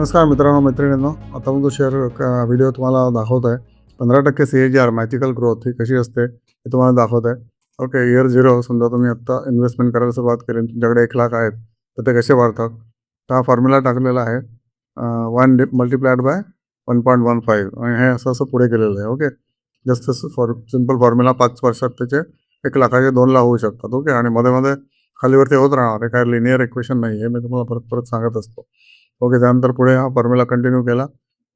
नमस्कार मित्रांनो मैत्रिणींनो. आता मी तो शेअर व्हिडिओ तुम्हाला दाखवत आहे. पंधरा टक्के C A G R magical growth ही कशी असते हे तुम्हाला दाखवत आहे. ओके इयर झिरो समजा तुम्ही आत्ता इन्व्हेस्टमेंट करायला सुरुवात केली तुमच्याकडे एक लाख आहेत तर ते कसे वाढतात? तर हा फॉर्म्युला टाकलेला आहे one multiplied by one point one five आणि हे असं असं पुढे केलेलं आहे okay just for simple formula पाच वर्षात त्याचे एक लाखाचे दोन लाख होऊ शकतात ओके आणि मध्ये मध्ये खालीवरती होत राहणार हे काय लिनियर इक्वेशन नाही हे मी तुम्हाला परत परत सांगत असतो. ओके त्यानंतर पुढे हा फॉर्म्युला कंटिन्यू केला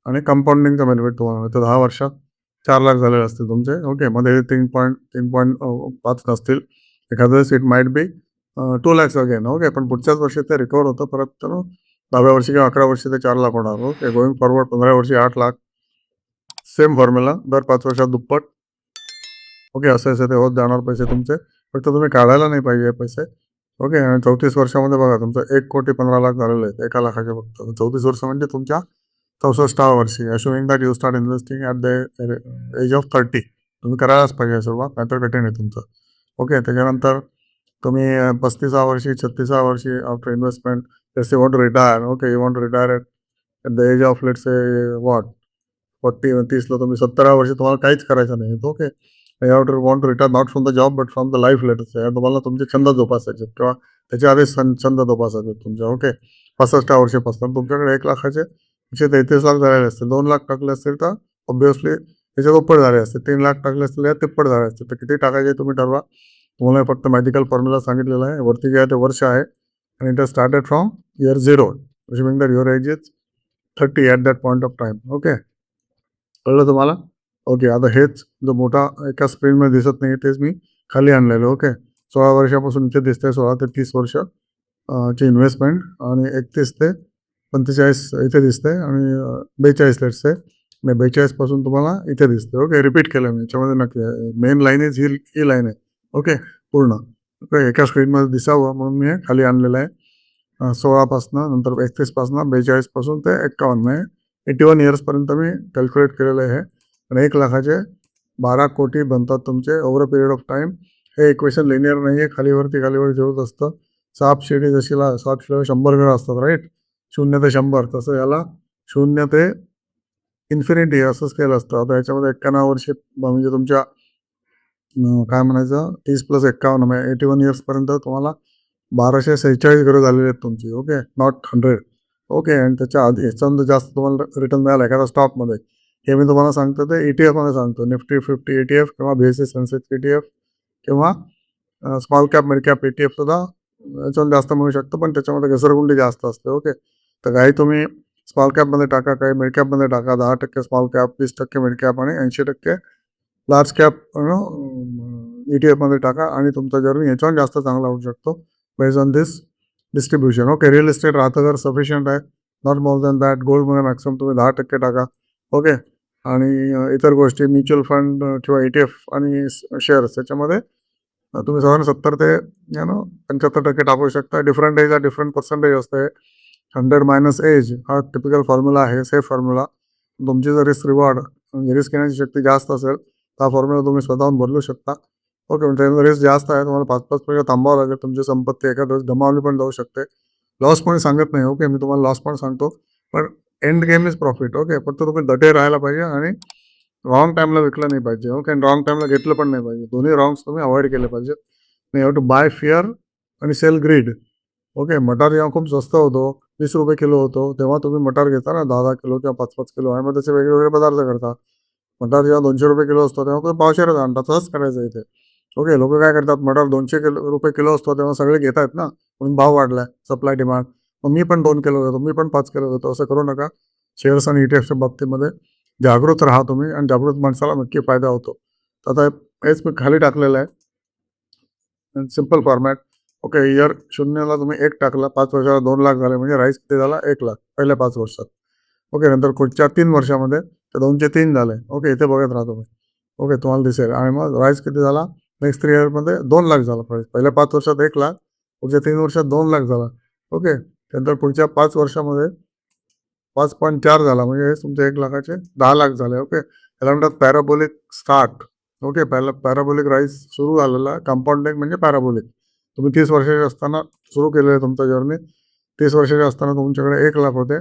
आणि कंपाऊंडिंगचा बेनिफिट तुम्हाला मिळतो. दहा वर्षात चार लाख झालेले असतील तुमचे. ओके मध्ये तीन पॉईंट तीन पॉईंट पाच नसतील. एखाद्या seat it might be two lakhs again okay पण पुढच्याच वर्षी ते रिकवर होतं. परत तर दहाव्या वर्षी किंवा अकरा वर्षी ते चार लाख होणार. ओके गोईंग फॉरवर्ड पंधरा वर्षी आठ लाख. सेम फॉर्म्युला दर पाच वर्षात दुप्पट. ओके असं असं ते होत जाणार पैसे तुमचे. फक्त तुम्ही काढायला नाही पाहिजे पैसे. ओके आणि चौतीस वर्षामध्ये बघा तुमचं एक कोटी पंधरा लाख झालेलं आहे एका लाखाचे फक्त. चौतीस वर्ष म्हणजे तुमच्या चौसष्टाव्या वर्षी. Assuming that you start investing at the age of thirty तुम्ही करायलाच पाहिजे सुरुवात नाहीतर कठीण आहे तुमचं. ओके त्याच्यानंतर तुम्ही पस्तीसा वर्षी छत्तीसा वर्षी after investment just you want retire okay you want retire at the age of let's a what forty तीसला तुम्ही सत्तरा वर्षी तुम्हाला काहीच करायचं नाही. Okay you have to want retire not from the job but from the life letters तुम्हाला तुमचे छंद जोपासायचे किंवा त्याच्या आधी छंद छंद जोपासायचे तुमच्या. ओके पासष्टा वर्षापासून तुमच्याकडे एक लाखाचे एकशे तेहतीस लाख झालेले असतील. दोन लाख टाकले असतील तर ऑब्विसली त्याच्यात उप्पट झाले असते तीन लाख टाकले असतील या तिप्पट झाले असते तर किती टाकायचे तुम्ही ठरवा. तुम्हाला फक्त मॅजिकल फॉर्म्युला सांगितलेला आहे. वरती जे आहे ते वर्ष आहे. आणि it started from year zero assuming your age is thirty at that point of time okay कळलं तुम्हाला? ओके आता हेच जो मोठा एका स्क्रीनमध्ये दिसत नाही तेच मी खाली आणलेलं ओके सोळा वर्षापासून इथे दिसतंय सोळा ते तीस वर्ष ची इन्व्हेस्टमेंट आणि एकतीस ते पंचेचाळीस इथे दिसतंय आणि बेचाळीस लेट्स आहे मी बेचाळीसपासून तुम्हाला इथे दिसते ओके रिपीट केलं मी याच्यामध्ये नक्की मेन लाईन इज ही ही लाईन आहे ओके पूर्ण ओके एका स्क्रीनमध्ये दिसावं म्हणून मी खाली आणलेलं आहे. सोळापासनं नंतर एकतीसपासनं बेचाळीसपासून ते एक्कावन्न आहे एटी वन इयर्सपर्यंत मी कॅल्क्युलेट केलेलं आहे. आणि एक लाखाचे बारा कोटी बनतात तुमचे over a period of time हे इक्वेशन लिनियर नाही आहे खालीवरती खालीवरती होत असतं. साप शिडी जशीला साप शिडीला शंभर घरं असतात राईट शून्य ते शंभर. तसं याला शून्य ते इन्फिनिटी असं केलं असतं. आता याच्यामध्ये एक्क्याण्णव वर्षे म्हणजे तुमच्या काय म्हणायचं? तीस प्लस एक्कावन्न म्हणजे एटी वन इयर्सपर्यंत तुम्हाला बाराशे सेहेचाळीस घरं झालेली आहेत तुमची ओके नॉट हंड्रेड ओके आणि त्याच्या आधी याच्यानंतर जास्त तुम्हाला रिटर्न मिळाला एखाद्या स्टॉकमध्ये हे मी तुम्हाला सांगतो ते ई टी एफमध्ये सांगतो. Nifty fifty E T F किंवा B S C Sensex E T F किंवा small cap mid cap E T F सुद्धा याच्यावर जास्त मिळू शकतं. पण त्याच्यामध्ये घसरगुंडी जास्त असते. ओके? तर काही तुम्ही स्मॉल कॅपमध्ये टाका काही मिड कॅपमध्ये टाका. दहा टक्के स्मॉल कॅप वीस टक्के मिड कॅप आणि ऐंशी टक्के लार्ज कॅप ई टी एफमध्ये टाका आणि तुमचा जर्नी याच्यावर जास्त चांगला होऊ शकतो based on this distribution okay? Real estate राहतं जर सफिशियंट आहे. नॉट मोर दॅन दॅट गोल्डमध्ये मॅक्सिमम तुम्ही दहा टक्के टाका. ओके? आणि इतर गोष्टी म्युच्युअल फंड किंवा ई टी एफ आणि शेअर्स याच्यामध्ये तुम्ही साधारण सत्तर ते यु नो पंच्याहत्तर टक्के टाकू शकता. डिफरंट एज हा डिफरंट पर्सेंटेज असते. हंड्रेड मायनस एज हा टिपिकल फॉर्म्युला आहे सेफ फॉर्म्युला तुमची जर रिस्क रिवॉर्ड रिस्क घेण्याची शक्ती जास्त असेल तर हा फॉर्म्युला तुम्ही स्वतःहून बदलू शकता. ओके म्हणजे रिस्क जास्त आहे तुम्हाला पाच पाच पैसे थांबावं लागेल तुमची संपत्ती एखाद्या वेळेस गमावली पण जाऊ शकते. लॉस पण सांगत नाही ओके मी तुम्हाला लॉस पण सांगतो. पण end game is profit okay फक्त तुम्ही दटे राहायला पाहिजे आणि रॉंग टाइमला विकलं नाही पाहिजे. ओके आणि रॉंग टाइमला घेतलं पण नाही पाहिजे. दोन्ही रॉंग्स तुम्ही अवॉइड केले पाहिजेत. नाही हॅव टू बाय फिअर आणि सेल ग्रीड ओके मटार जेव्हा खूप स्वस्त होतो वीस रुपये किलो होतो तेव्हा तुम्ही मटार घेता ना दहा दहा किलो किंवा पाच पाच किलो आणि मग त्याचे वेगवेगळे पदार्थ करता. मटार जेव्हा दोनशे रुपये किलो असतो तेव्हा तुम्ही पावशेरच आणता. तसंच करायचं इथे. ओके लोक काय करतात? मटार दोनशे किलो रुपये किलो असतो तेव्हा सगळे घेत आहेत ना? म्हणून भाव वाढलाय. सप्लाय डिमांड मी पण दोन केलं जातो मी पण पाच केलं जातो असं करू नका. शेअर्स आणि ईटीएफच्या बाबतीमध्ये जागृत राहा तुम्ही आणि जागृत माणसाला नक्की फायदा होतो. तर आता हेच मी खाली टाकलेलं आहे. सिंपल फॉर्मॅट ओके इयर शून्यला तुम्ही एक टाकला पाच वर्षाला दोन लाख झाले म्हणजे राईस किती झाला? एक लाख पहिल्या पाच वर्षात. ओके नंतर पुढच्या तीन वर्षामध्ये ते दोनशे तीन झाले. ओके इथे बघत राहा तुम्ही. ओके तुम्हाला दिसेल. आणि मग राईस किती झाला? नेक्स्ट थ्री इयरमध्ये दोन लाख झाला. प्राईस पहिल्या पाच वर्षात एक लाख पुढच्या तीन वर्षात दोन लाख झाला. ओके त्यानंतर पुढच्या पाच वर्षामध्ये पाच पॉईंट चार झाला. म्हणजे हे तुमचे एक लाखाचे दहा लाख झाले. ओके याला म्हणतात पॅराबोलिक स्टार्ट ओके पॅला पॅराबोलिक राईस सुरू झालेला. कंपाऊंडिंग म्हणजे पॅराबोलिक तुम्ही तीस वर्षाचे असताना सुरू केलेलं आहे तुमचं जर्नी तीस वर्षाचे असताना तुमच्याकडे एक लाख होते.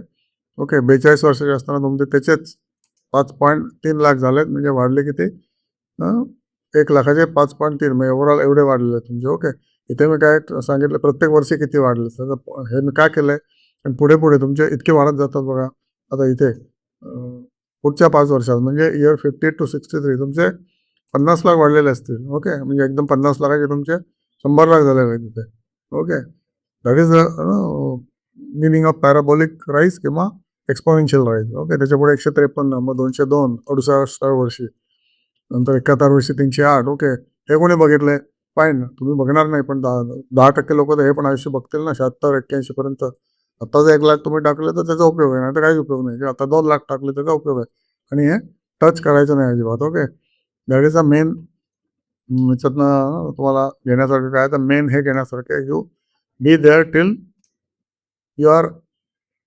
ओके बेचाळीस वर्षाचे असताना तुमचे त्याचेच पाच पॉईंट तीन लाख झालेत. म्हणजे वाढले किती? एक लाखाचे पाच पॉईंट तीन. म्हणजे ओव्हरऑल एवढे वाढलेले आहेत तुमचे. ओके इथे मी काय सांगितलं प्रत्येक वर्षी किती वाढलं? तर हे मी काय केलंय? आणि पुढे पुढे तुमचे इतके वाढत जातात बघा. आता इथे पुढच्या पाच वर्षात म्हणजे year fifty two sixty three तुमचे पन्नास लाख वाढलेले असतील. ओके? म्हणजे एकदम पन्नास लाखाचे तुमचे शंभर लाख झालेले आहेत तिथे okay? That is the meaning of parabolic rise किंवा एक्सपोनेन्शियल राईस ओके? त्याच्यापुढे एकशे त्रेपन्न मग दोनशे दोन अडुसष्ट वर्षी. नंतर एकाहत्तर वर्षी तीनशे आठ. ओके? हे कोणी बघितले फाईन तुम्ही बघणार नाही पण दहा दहा टक्के लोक तर हे पण आयुष्य बघतील ना शहात्तर एक्क्याऐंशी पर्यंत. आता जर एक लाख तुम्ही टाकले तर त्याचा उपयोग आहे नाही तर काहीच उपयोग नाही. आता दोन लाख टाकले त्याचा उपयोग आहे. आणि हे टच करायचं नाही अजिबात okay? That is a main याच्यातनं तुम्हाला घेण्यासारखं काय तर मेन हे घेण्यासारखं you be there till you are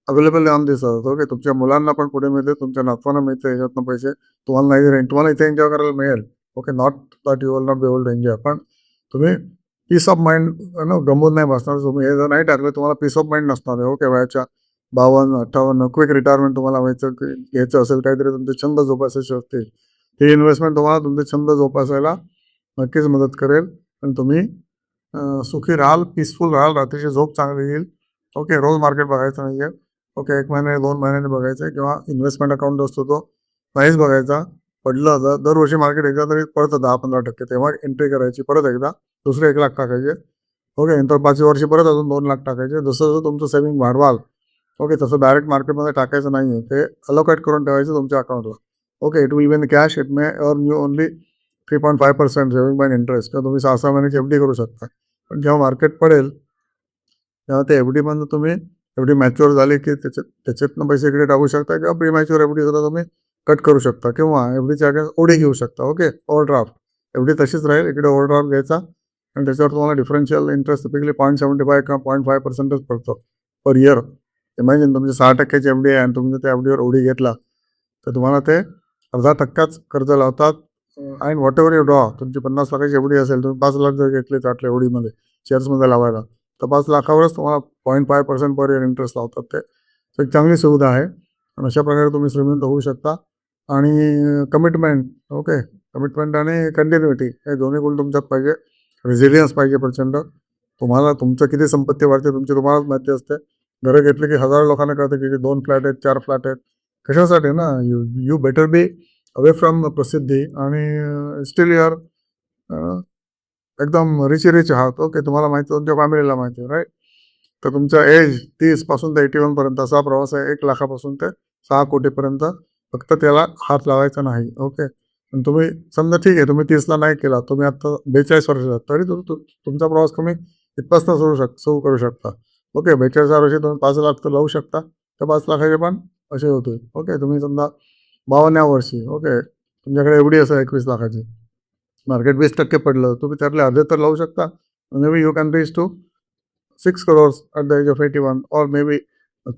available on this earth okay? तुमच्या मुलांना पण पुढे मिळते तुमच्या नातवांना मिळते याच्यातनं पैसे. तुम्हाला नाही तुम्हाला इथे एन्जॉय करायला मिळेल okay? Not that you will not be able to enjoy पण तुम्ही पीस ऑफ माइंड ना गमवून नाही बसणार. तुम्ही हे जर नाही टाकलं तुम्हाला पीस ऑफ माइंड नसणार आहे. ओके वयाच्या बावन्न अठ्ठावन्न क्विक रिटायरमेंट तुम्हाला व्हायचं घ्यायचं असेल काहीतरी तुमचे छंद जोपासायचे असतील. ही इन्व्हेस्टमेंट तुम्हाला तुमचे छंद जोपासायला नक्कीच मदत करेल. आणि तुम्ही सुखी राहाल पीसफुल राहाल रात्रीची झोप चांगली येईल. ओके रोज मार्केट बघायचं नाही आहे ओके एक महिन्याने दोन महिन्याने बघायचं आहे किंवा इन्व्हेस्टमेंट अकाउंट असतो तो नाहीच बघायचा. पडलं तर दरवर्षी मार्केट एकदा तरी पडतं दहा पंधरा टक्के. तेव्हा एंट्री करायची. परत एकदा दुसरे एक लाख टाकायचे. ओके नंतर पाच वर्षी परत अजून दोन लाख टाकायचे. जसं जसं तुमचं सेव्हिंग वाढवाल ओके तसं डायरेक्ट मार्केटमध्ये टाकायचं नाही आहे ते अलोकेट करून ठेवायचं तुमच्या अकाउंटला okay it will be cash it may earn you only three point five percent saving by interest किंवा तुम्ही सहा सहा महिन्याची एफ डी करू शकता. पण जेव्हा मार्केट पडेल तेव्हा ते एफ डीमधनं तुम्ही एफ डी मॅच्युअर झाली की त्याच्यात त्याच्यातनं पैसे इकडे टाकू शकता किंवा प्री मॅच्युअर एफ डी सुद्धा तुम्ही कट करू शकता. किंवा एफ डीच्या अगेन्स्ट ओडी घेऊ शकता. ओके ओव्हरड्राफ्ट एफ डी तशीच राहील. इकडे ओव्हरड्राफ्ट घ्यायचा. आणि त्याच्यावर तुम्हाला differential interest typically point seventy five किंवा पॉईंट फाय पर्सेंटच पडतो पर इयर इमॅजिन तुमचे सहा टक्क्याची एफ डी आहे आणि तुम्ही त्या एफ डीवर ओडी घेतला तर तुम्हाला ते अर्धा टक्काच कर्ज लावतात. And whatever you draw तुमची पन्नास लाखाची एफ डी असेल तुम्ही पाच लाख जर घेतले चाटले एवढीमध्ये शेअर्समध्ये लावायला तर पाच लाखावरच तुम्हाला point five percent per year interest लावतात ते. तर एक चांगली सुविधा आहे. आणि अशा प्रकारे तुम्ही श्रीमंत होऊ शकता. आणि कमिटमेंट ओके कमिटमेंट आणि कंटिन्युटी हे दोन्ही गुण तुमच्यात पाहिजे. रेझिलियन्स पाहिजे प्रचंड. तुम्हाला तुमचं किती संपत्ती वाढते तुमची तुम्हालाच माहिती असते. घरं घेतली की हजारो लोकांना कळतं की दोन फ्लॅट आहेत चार फ्लॅट आहेत. कशासाठी ना? You you better be away from प्रसिद्धी आणि uh, स्टील युअर uh, एकदम रिच रिच आहात. ओके तुम्हाला माहिती तुमच्या फॅमिलीला माहिती आहे राईट तर तुमचा एज तीसपासून ते एटी वन पर्यंत असा प्रवास आहे एक लाखापासून ते सहा कोटीपर्यंत फक्त त्याला हात लावायचा नाही. ओके आणि तुम्ही समजा ठीक आहे तुम्ही तीसला नाही केला तुम्ही आता बेचाळीस वर्षाचा तरी तुम्ही तुमचा प्रवास तुम्ही इथपासून सुरू शक सुरू करू शकता. ओके बेचाळीस वर्षी तुम्ही पाच लाख तर लावू शकता त्या पाच लाखाचे पण असे होतील. ओके तुम्ही समजा बावन्या वर्षी ओके तुमच्याकडे एवढी असेल एकवीस लाखाची. मार्केट वीस टक्के पडलं तुम्ही त्यातले अर्धे तर लावू शकता. Maybe you can reach two six crores at the age of eighty one or maybe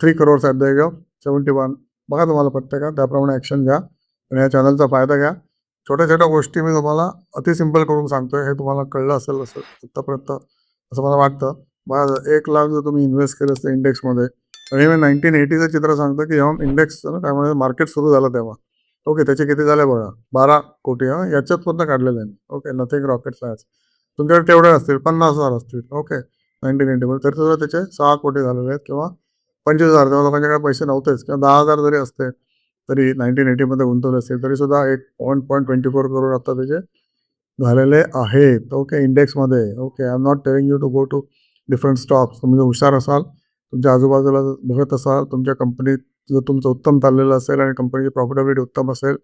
three crores at the age of seventy one बघा तुम्हाला पटतं का त्याप्रमाणे ॲक्शन घ्या. आणि या चॅनलचा फायदा घ्या. छोट्या छोट्या गोष्टी मी तुम्हाला अति सिंपल करून सांगतोय हे तुम्हाला कळलं असेल असं आत्तापर्यंत असं मला वाटतं. बघा एक लाख जर तुम्ही इन्व्हेस्ट केलं असतं इंडेक्समध्ये आणि मी नाईन्टीन एटीचं चित्र सांगतो की जेव्हा इंडेक्स त्यामुळे मार्केट सुरू झालं तेव्हा. ओके त्याचे किती झाले बघा? बारा कोटी हां? याच्यात पण काढलेले आहे ओके नथिंग रॉकेट सायन्स तुमच्याकडे तेवढे असतील पन्नास हजार असतील. ओके नाईन्टीन एटीमध्ये तरी सुद्धा त्याचे सहा कोटी झालेले आहेत किंवा पंचवीस हजार. तेव्हा लोकांच्याकडे पैसे नव्हतेच. किंवा दहा हजार जरी असते तरी नाईन्टीन एटीमध्ये गुंतवले असतील तरी सुद्धा एक one point twenty four crore आता त्याचे झालेले आहेत okay इंडेक्समध्ये okay I'm not telling you to go to different stocks तुम्ही जर हुशार असाल तुमच्या आजूबाजूला जर बघत असाल तुमच्या कंपनीत जर तुमचं उत्तम चाललेलं असेल आणि कंपनीची प्रॉफिटेबिलिटी उत्तम असेल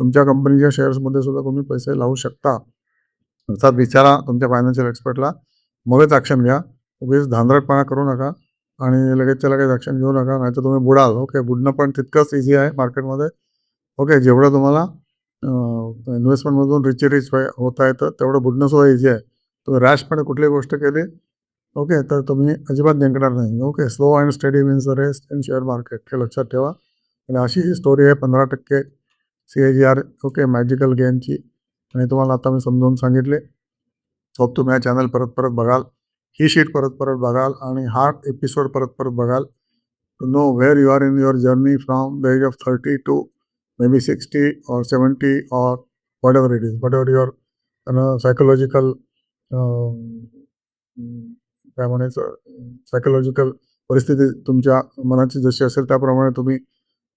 तुमच्या कंपनीच्या शेअर्समध्ये सुद्धा तुम्ही पैसे लावू शकता. अर्थात विचारा तुमच्या फायनान्शियल एक्सपर्टला मगच ॲक्शन घ्या. उगीच धांदरटपणा करू नका. आणि लगेचच्या लगेच ॲक्शन घेऊ नका नाहीतर तुम्ही बुडाल. ओके बुडणं पण तितकंच इझी आहे मार्केटमध्ये ओके जेवढं तुम्हाला इन्व्हेस्टमेंटमधून रिच रिच होता येतं तेवढं बुडणंसुद्धा इझी आहे. तुम्ही रॅशपणे कुठली गोष्ट केली ओके तर तुम्ही अजिबात जिंकणार नाही. Okay slow and steady means the rest in share market हे लक्षात ठेवा. आणि अशी ही स्टोरी आहे पंधरा टक्के C A G R okay magical गेमची आणि तुम्हाला आता मी समजावून सांगितले. होप तुम्ही हा चॅनल परत परत बघाल. ही शीट परत परत बघाल आणि हा एपिसोड परत परत बघाल. To know where you are in your journey from the age of 30 to maybe 60 or 70 or whatever it is, it is what know, your psychological um, काय म्हणायचं सायकोलॉजिकल परिस्थिती तुमच्या मनाची जशी असेल त्याप्रमाणे तुम्ही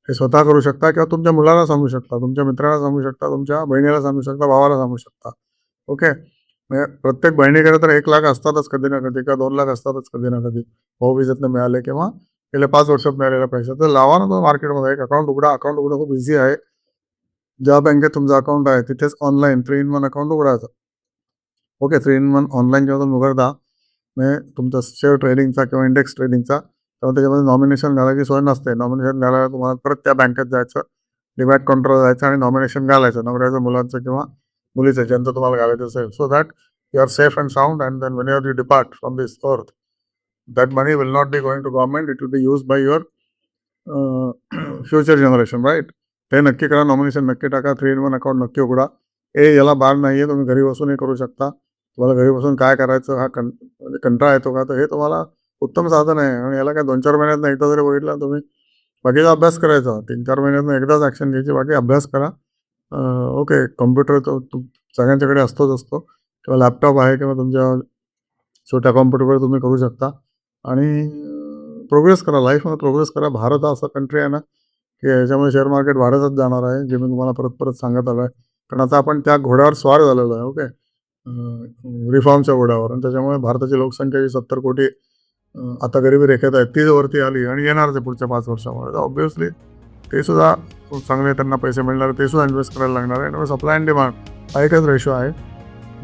हे स्वतः करू शकता किंवा तुमच्या मुलाला सांगू शकता तुमच्या मित्राला सांगू शकता तुमच्या बहिणीला सांगू शकता भावाला सांगू शकता. ओके प्रत्येक बहिणीकडे तर एक लाख असतातच कधी ना कधी किंवा दोन लाख असतातच कधी ना कधी. भाऊबीजेतनं मिळाले किंवा गेल्या पाच वर्षात मिळालेला पैसे. तर लावा ना तो मार्केटमध्ये. एक अकाउंट उघडा. अकाउंट उघडा खूप इझी आहे. ज्या बँकेत तुमचं अकाउंट आहे तिथेच online three in one account उघडायचं. Okay three in one online जेव्हा तुम्ही उघडता म्हणजे तुमचा शेअर ट्रेडिंगचा किंवा इंडेक्स ट्रेडिंगचा तेव्हा त्याच्यामध्ये नॉमिनेशन घालायची सोय नसते. नॉमिनेशन घालायला तुम्हाला परत त्या बँकेत जायचं. डिमॅट कंट्रोल जायचं आणि नॉमिनेशन घालायचं. नवऱ्याचं मुलांचं किंवा मुलीचं ज्यांचं तुम्हाला घालायचं असेल. So that you are safe and sound and then when you depart from this earth that money will not be going to government it will be use by your future generation right ते नक्की करा nomination नक्की टाका three in one account नक्की उघडा. ए याला बार नाही आहे तुम्ही घरी बसून हे करू शकता. तुम्हाला घरी बसून काय करायचं हा कं म्हणजे कंटाळा येतो का? तर हे तुम्हाला उत्तम साधन आहे. आणि याला काय दोन चार महिन्यात एकदा जरी बघितलं तुम्ही बाकीचा अभ्यास करायचा. तीन चार महिन्यातनं एकदाच ॲक्शन घ्यायची बाकी अभ्यास करा. ओके कम्प्युटर तर तु- सगळ्यांच्याकडे असतोच असतो. किंवा लॅपटॉप आहे किंवा तुमच्या छोट्या कॉम्प्युटरवर तुम्ही करू शकता. आणि प्रोग्रेस करा लाईफमध्ये प्रोग्रेस करा. भारत हा असा कंट्री आहे ना की याच्यामध्ये शेअर मार्केट वाढतच जाणार आहे जे मी तुम्हाला परत परत सांगत आलो आहे. कारण आता आपण त्या घोड्यावर स्वार झालेलो आहे ओके? रिफॉर्मच्या घोड्यावर. आणि त्याच्यामुळे भारताची लोकसंख्या जी सत्तर कोटी आता गरिबी रेखेत आहे तीच वरती आली आणि येणार ते पुढच्या पाच वर्षामध्ये. ऑब्व्हियसली ते सुद्धा चांगले त्यांना पैसे मिळणार ते सुद्धा इन्व्हेस्ट करायला लागणार आहे. त्यामुळे सप्लाय अँड डिमांड हा एकच रेशो आहे.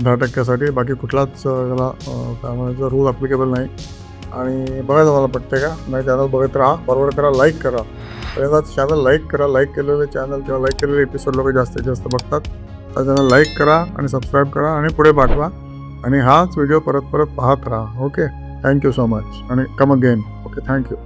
दहा टक्क्यासाठी बाकी कुठलाच त्याला काय म्हणायचं रूल ॲप्लिकेबल नाही. आणि बघायचं मला पटते का? नाही चॅनल बघत राहा फॉरवर्ड करा लाईक करा. पहिल्यांदा चॅनल लाईक करा. लाईक केलेले चॅनल किंवा लाईक केलेले एपिसोड लोक जास्तीत जास्त बघतात. तर त्यांना लाईक करा आणि सबस्क्राईब करा आणि पुढे पाठवा. आणि हाच व्हिडिओ परत परत पाहत राहा. ओके थँक्यू सो मच आणि कम अगेन ओके थँक्यू